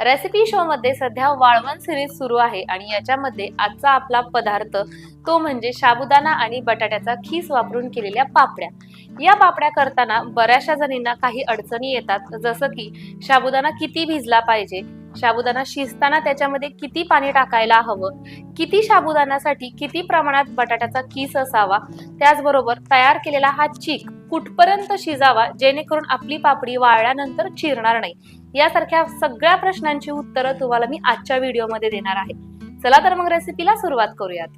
Recipe show मध्ये सध्या वाळवण series सुरू आहे आणि याच्यामध्ये आजचा आपला पदार्थ तो म्हणजे साबुदाणा आणि बटाट्याचा खीस वापरून केलेल्या पापड्या. या पापड्या करताना बऱ्याचशा जणींना काही अडचणी येतात जसं की साबुदाणा किती भिजला पाहिजे साबुदाणा शिजताना त्याच्यामध्ये किती पाणी टाकायला हवं? किती साबुदाण्यासाठी किती प्रमाणात बटाट्याचा किस असावा? त्याचबरोबर तयार केलेला हा चीक कुठपर्यंत शिजावा जेणेकरून आपली पापडी वाळल्यानंतर चिरणार नाही? यासारख्या सगळ्या प्रश्नांची उत्तरं तुम्हाला मी आजच्या व्हिडिओमध्ये देणार आहे. चला तर मग रेसिपीला सुरुवात करूयात.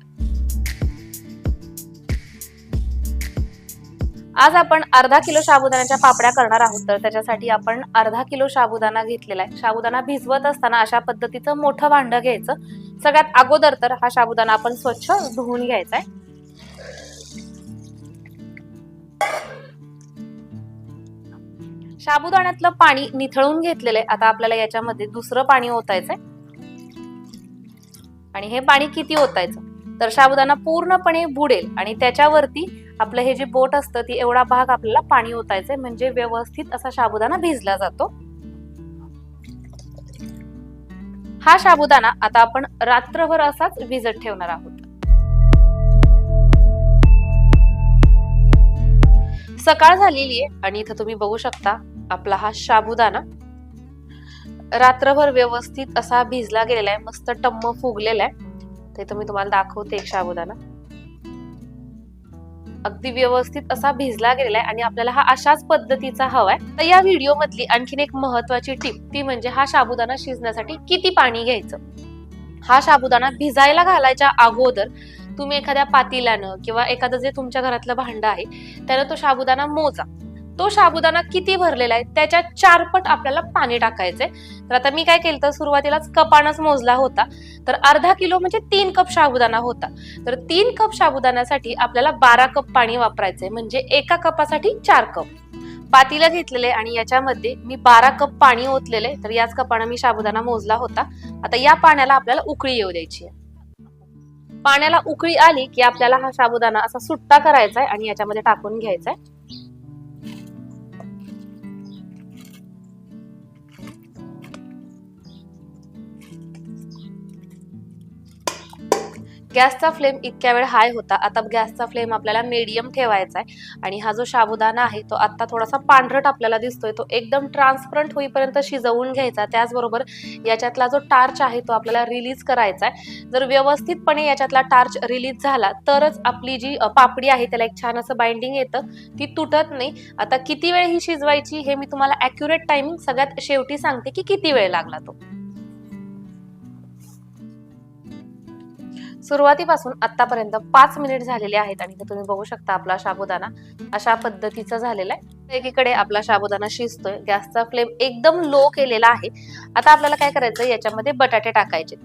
आज आपण अर्धा किलो साबुदाण्याच्या पापड्या करणार आहोत तर त्याच्यासाठी आपण अर्धा किलो साबुदाणा घेतलेला आहे. साबुदाणा भिजवत असताना अशा पद्धतीचं मोठं भांड घ्यायचं. सगळ्यात अगोदर तर हा साबुदाणा आपण स्वच्छ धुवून घ्यायचा आहे. साबुदाण्यातलं पाणी निथळून घेतलेलं आहे. आता आपल्याला याच्यामध्ये दुसरं पाणी ओतायचंय आणि हे पाणी किती ओतायचं? तर साबुदाणा पूर्णपणे बुडेल आणि त्याच्यावरती आपलं हे जे बोट असतं ती एवढा भाग आपल्याला पाणी ओतायचंय. म्हणजे व्यवस्थित असा साबुदाणा भिजला जातो. हा साबुदाणा आता आपण रात्रभर असाच भिजत ठेवणार आहोत. सकाळ झालेली आहे आणि इथं तुम्ही बघू शकता आपला हा साबुदाणा. रात्रभर व्यवस्थित असा भिजला गेलेला आहे मस्त टम्म फुगलेला आहे. ते मी तुम्हाला दाखवते एक साबुदाणा अगदी व्यवस्थित असा भिजला गेलेला आहे आणि आपल्याला हा अशाच पद्धतीचा हवाय. तर या व्हिडिओ मधली आणखीन एक महत्वाची टिप ती म्हणजे हा साबुदाणा शिजण्यासाठी किती पाणी घ्यायचं? हा साबुदाणा भिजायला घालायच्या अगोदर तुम्ही एखाद्या पातील्यानं किंवा एखादं जे तुमच्या घरातलं भांड आहे त्यानं तो साबुदाणा मोजा. तो साबुदाणा किती भरलेला आहे त्याच्या चारपट आपल्याला पाणी टाकायचंय. तर आता मी काय केलं तर सुरुवातीलाच कपानच मोजला होता. तर अर्धा किलो म्हणजे तीन कप साबुदाणा होता. तर तीन कप साबुदाण्यासाठी आपल्याला बारा कप पाणी वापरायचंय म्हणजे एका कपासाठी चार कप. पातीला घेतलेले आणि याच्यामध्ये मी बारा कप पाणी ओतलेले तर याच कपानं मी साबुदाणा मोजला होता. आता या पाण्याला आपल्याला उकळी येऊ द्यायची आहे. पाण्याला उकळी आली की आपल्याला हा साबुदाणा असा सुट्टा करायचा आहे आणि याच्यामध्ये टाकून घ्यायचा आहे गॅसचा फ्लेम इतक्या वेळ हाय होता. आता गॅसचा फ्लेम आपल्याला मीडियम ठेवायचा आहे. आणि हा जो साबुदाणा आहे तो आता थोडासा पांढरट आपल्याला दिसतोय. तो एकदम ट्रान्सपरंट होईपर्यंत शिजवून घ्यायचा. त्याचबरोबर याच्यातला जो टार्च आहे तो आपल्याला रिलीज करायचा आहे. जर व्यवस्थितपणे याच्यातला टार्च रिलीज झाला तरच आपली जी पापडी आहे त्याला एक छान असं बाइंडिंग येतं. ती तुटत नाही. आता किती वेळ ही शिजवायची हे मी तुम्हाला अॅक्युरेट टायमिंग सगळ्यात शेवटी सांगते की किती वेळ लागला तो. सुरुवातीपासून आतापर्यंत पाच मिनिट झालेले आहेत आणि तुम्ही बघू शकता आपला साबुदाणा अशा पद्धतीचा झालेला आहे. एकीकडे आपला साबुदाणा शिजतोय गॅसचा फ्लेम एकदम लो केलेला आहे. आता आपल्याला काय करायचं याच्यामध्ये बटाटे टाकायचे.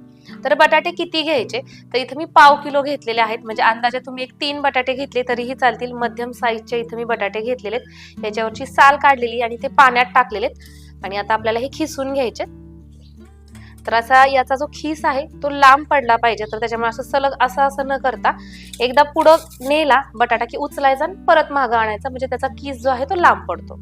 तर बटाटे किती घ्यायचे? तर इथे मी पाव किलो घेतलेले आहेत. म्हणजे अंदाजे तुम्ही एक तीन बटाटे घेतले तरीही चालतील. मध्यम साईजचे इथे मी बटाटे घेतलेले आहेत. याच्यावरची साल काढलेली आणि ते पाण्यात टाकलेले आहेत. आणि आता आपल्याला हे खिसून घ्यायचे तर असा याचा जो खीस आहे तो लांब पडला पाहिजे. तर त्याच्यामुळे असं सलग असं असं न करता एकदा पुढं नेला बटाटा की उचलायचा आणि परत मागं आणायचा. म्हणजे त्याचा खीस जो आहे तो लांब पडतो.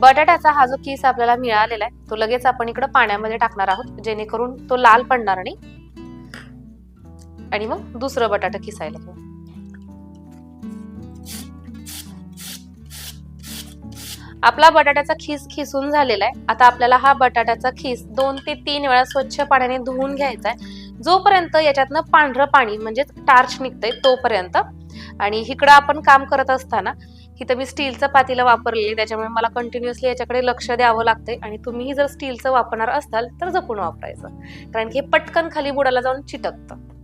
बटाट्याचा हा जो किस आपल्याला मिळालेला आहे तो लगेच आपण इकडे पाण्यामध्ये टाकणार आहोत जेणेकरून तो लाल पडणार नाही. आणि मग दुसरं बटाटा किसायला घेऊ. आपला बटाट्याचा खीस खिसून झालेला आहे. आता आपल्याला हा बटाट्याचा खीस दोन ते तीन वेळा स्वच्छ पाण्याने धुवून घ्यायचा आहे. जोपर्यंत याच्यातनं पांढरं पाणी म्हणजेच टार्च निघतंय तोपर्यंत. आणि इकडं आपण काम करत असताना इथं मी स्टीलचं पातीला वापरलेली त्याच्यामुळे मला कंटिन्युअसली याच्याकडे लक्ष द्यावं लागतंय. आणि तुम्हीही जर स्टीलचं वापरणार असाल तर जपून वापरायचं. कारण की हे पटकन खाली बुडाला जाऊन चिटकतं.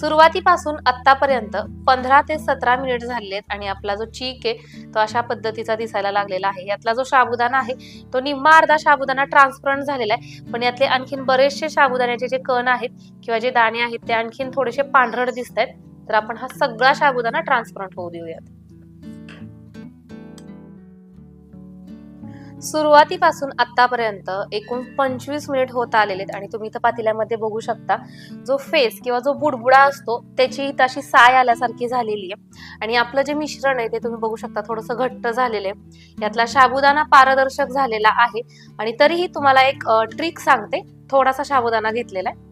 सुरुवातीपासून आतापर्यंत पंधरा ते सतरा मिनिट झालेले आहेत आणि आपला जो चीक आहे तो अशा पद्धतीचा दिसायला लागलेला आहे. यातला जो साबुदाणा आहे तो निम्मा अर्धा साबुदाणा ट्रान्सपरंट झालेला आहे. पण यातले आणखीन बरेचसे साबुदाण्याचे जे कण आहेत किंवा जे दाणे आहेत ते आणखीन थोडेसे पांढरट दिसत आहेत तर आपण हा सगळा साबुदाणा ट्रान्सपरंट होऊ देऊयात. सुरुवातीपासून आतापर्यंत एकूण पंचवीस मिनिट होत आलेले आहेत. आणि तुम्ही इथं पातेल्यामध्ये बघू शकता जो फेस किंवा जो बुडबुडा असतो त्याची इथं अशी साय आल्यासारखी झालेली आहे. आणि आपलं जे मिश्रण आहे ते तुम्ही बघू शकता थोडंसं घट्ट झालेलं आहे. यातला साबुदाणा पारदर्शक झालेला आहे. आणि तरीही तुम्हाला एक ट्रिक सांगते. थोडासा साबुदाणा घेतलेला आहे.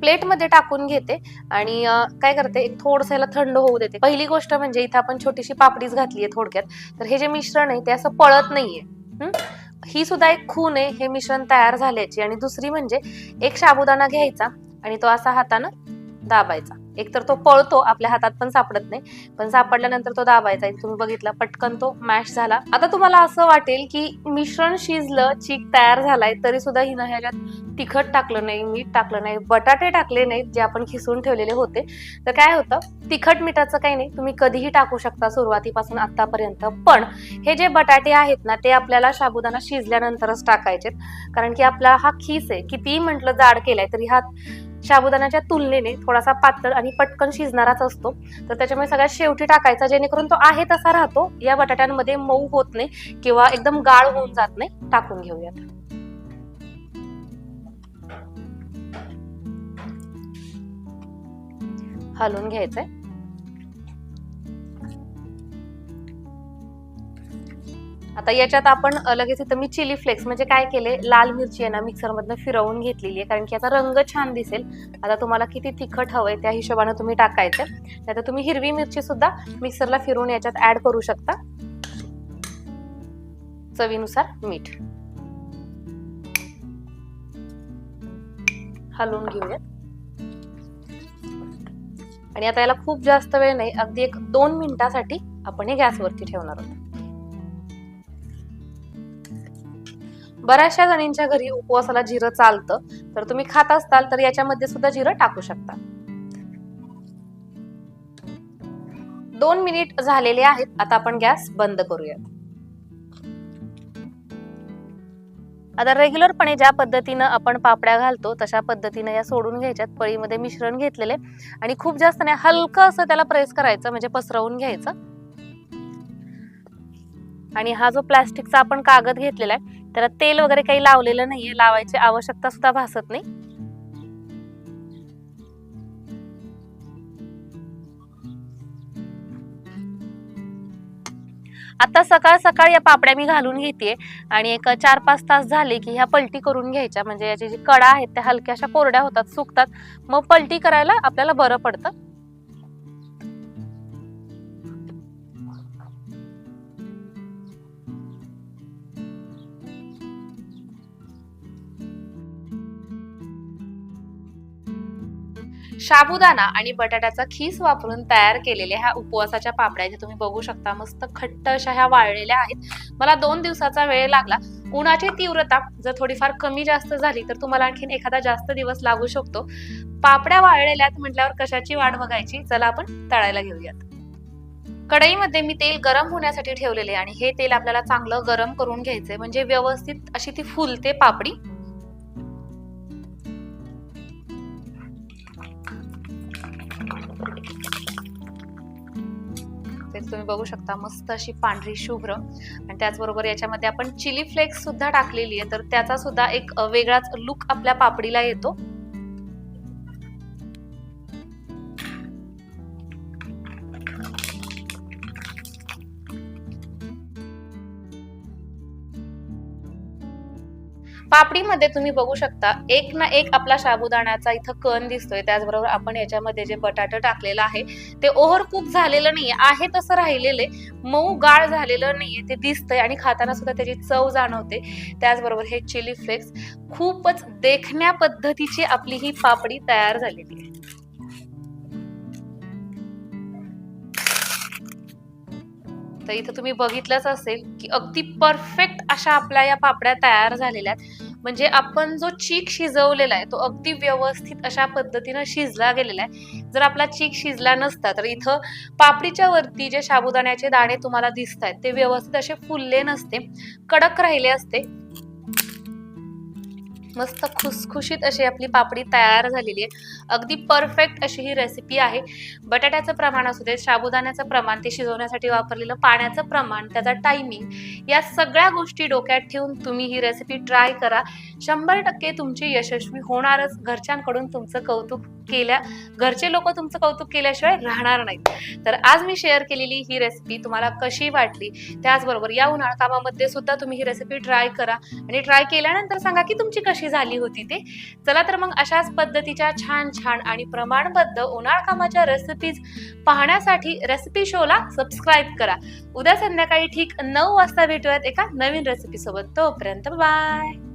प्लेटमध्ये टाकून घेते. आणि काय करते एक थोडंसं याला थंड होऊ देते. पहिली गोष्ट म्हणजे इथं आपण छोटीशी पापडीच घातली आहे थोडक्यात. तर हे जे मिश्रण आहे ते असं पळत नाहीये. ही? सुद्धा एक खून आहे. हे मिश्रण तयार झाल्याची. आणि दुसरी म्हणजे एक साबुदाणा घ्यायचा आणि तो असा हातानं दाबायचा. एक तर तो पळतो आपल्या हातात पण सापडत नाही पण सापडल्यानंतर तो दाबायचा. तुम्ही बघितला पटकन तो मॅश झाला. आता तुम्हाला असं वाटेल की मिश्रण शिजलं चीक तयार झालाय तरी सुद्धा हिनं ह्याच्यात तिखट टाकलं नाही मीठ टाकलं नाही बटाटे टाकले नाहीत जे आपण खिसून ठेवलेले होते. तर काय होतं तिखट मिठाचं काही नाही तुम्ही कधीही टाकू शकता सुरुवातीपासून आतापर्यंत पण हे जे बटाटे आहेत ना ते आपल्याला साबुदाणा शिजल्यानंतरच टाकायचेत. कारण की आपला हा खीस आहे कितीही म्हटलं जाड केलाय तरी हा साबुदाण्याच्या तुलनेने थोडासा पातळ आणि पटकन शिजणाराच असतो. तर त्याच्यामुळे सगळ्यात शेवटी टाकायचा जेणेकरून तो आहे तसा राहतो. या बटाट्यांमध्ये मऊ होत नाही किंवा एकदम गाळ होऊन जात नाही. टाकून घेऊयात. हलवून घ्यायचंय. आता याच्यात आपण लगेच इथं मी चिली फ्लेक्स म्हणजे काय केले? लाल मिरची आहे ना मिक्सरमधनं फिरवून घेतलेली आहे. कारण की आता रंग छान दिसेल. आता तुम्हाला किती तिखट हवं आहे त्या हिशोबानं तुम्ही टाकायचं. नाही तुम्ही हिरवी मिरची सुद्धा मिक्सरला फिरवून याच्यात ऍड करू शकता. चवीनुसार मीठ. हलवून घेऊयात. आणि आता याला खूप जास्त वेळ नाही अगदी एक दोन मिनिटासाठी आपण हे गॅसवरती ठेवणार आहोत. बऱ्याचशा जणींच्या घरी उपवासाला जिरं चालतं. तर तुम्ही खात असताल तर याच्यामध्ये सुद्धा जिरं टाकू शकता. दोन मिनिट झालेले आहेत. आता आपण गॅस बंद करूयात. आता रेग्युलरपणे ज्या पद्धतीनं आपण पापड्या घालतो तशा पद्धतीनं या सोडून घ्यायच्यात. पळीमध्ये मिश्रण घेतलेले आणि खूप जास्त नाही हलकं असं त्याला प्रेस करायचं म्हणजे पसरवून घ्यायचं. आणि हा जो प्लास्टिकचा आपण कागद घेतलेला आहे त्याला तेल वगैरे काही लावलेलं नाहीये लावायची आवश्यकता सुद्धा भासत नाही. आता सकाळ सकाळ या पापड्या मी घालून घेते आणि एक चार पाच तास झाले की ह्या पलटी करून घ्यायच्या. म्हणजे याची जी कडा आहेत त्या हलक्याशा कोरड्या होतात सुकतात. मग पलटी करायला आपल्याला बरं पडतं. साबुदाणा आणि बटाट्याचा खीस वापरून तयार केलेल्या ह्या उपवासाच्या पापड्या ज्या तुम्ही बघू शकता. मस्त खट्ट अशा ह्या वाळलेल्या आहेत. मला दोन दिवसाचा वेळ लागला. उन्हाची तीव्रता जर थोडीफार कमी जास्त झाली तर तुम्हाला आणखीन एखादा जास्त दिवस लागू शकतो. पापड्या वाळलेल्यात म्हटल्यावर कशाची वाट बघायची? चला आपण तळायला घेऊयात. कढईमध्ये मी तेल गरम होण्यासाठी ठेवलेले आणि हे तेल आपल्याला चांगलं गरम करून घ्यायचंय. म्हणजे व्यवस्थित अशी ती फुलते पापडी. तेच तुम्ही बघू शकता मस्त अशी पांढरी शुभ्र. आणि त्याचबरोबर याच्यामध्ये आपण चिली फ्लेक्स सुद्धा टाकलेली आहे. तर त्याचा सुद्धा एक वेगळाच लुक आपल्या पापडीला येतो. पापडीमध्ये तुम्ही बघू शकता एक ना एक आपला साबुदाण्याचा इथं कण दिसतोय. त्याचबरोबर आपण याच्यामध्ये जे बटाटे टाकलेलं आहे ते ओव्हर कुक झालेलं नाहीये आहे तसं राहिलेले मऊ गाळ झालेलं नाहीये ते दिसतंय आणि खाताना सुद्धा त्याची चव जाणवते. त्याचबरोबर हे चिली फ्लेक्स खूपच देखण्या पद्धतीची आपली ही पापडी तयार झालेली आहे. तर इथं तुम्ही बघितलंच असेल की अगदी परफेक्ट अशा आपल्या या पापड्या तयार झालेल्या आहेत. म्हणजे आपण जो चीक शिजवलेला आहे तो अगदी व्यवस्थित अशा पद्धतीनं शिजला गेलेला आहे. जर आपला चीक शिजला नसता तर इथं पापडीच्या वरती जे साबुदाण्याचे दाणे तुम्हाला दिसत आहेत ते व्यवस्थित असे फुलले नसते कडक राहिले असते. मस्त खुसखुशीत अशी आपली पापडी तयार झालेली आहे. अगदी परफेक्ट अशी ही रेसिपी आहे. बटाट्याचं प्रमाण असू दे साबुदाण्याचं प्रमाण ते शिजवण्यासाठी वापरलेलं पाण्याचं प्रमाण त्याचा टायमिंग या सगळ्या गोष्टी डोक्यात ठेवून तुम्ही ही रेसिपी ट्राय करा. शंभर टक्के तुमची यशस्वी होणारच. घरच्यांकडून तुमचं कौतुक केल्या घरचे लोक तुमचं कौतुक केल्याशिवाय राहणार नाहीत. तर आज मी शेअर केलेली ही रेसिपी तुम्हाला कशी वाटली त्याचबरोबर या उन्हाळ कामामध्ये सुद्धा तुम्ही ही रेसिपी ट्राय करा. आणि ट्राय केल्यानंतर सांगा की तुमची कशी झाली होती ते? चला तर मग अशाच पद्धतीच्या छान छान आणि प्रमाणबद्ध उन्हाळ कामाच्या रेसिपीज पाहण्यासाठी रेसिपी शोला सबस्क्राईब करा. उद्या संध्याकाळी ठीक नऊ वाजता भेटूयात एका नवीन रेसिपी सोबत. तोपर्यंत बाय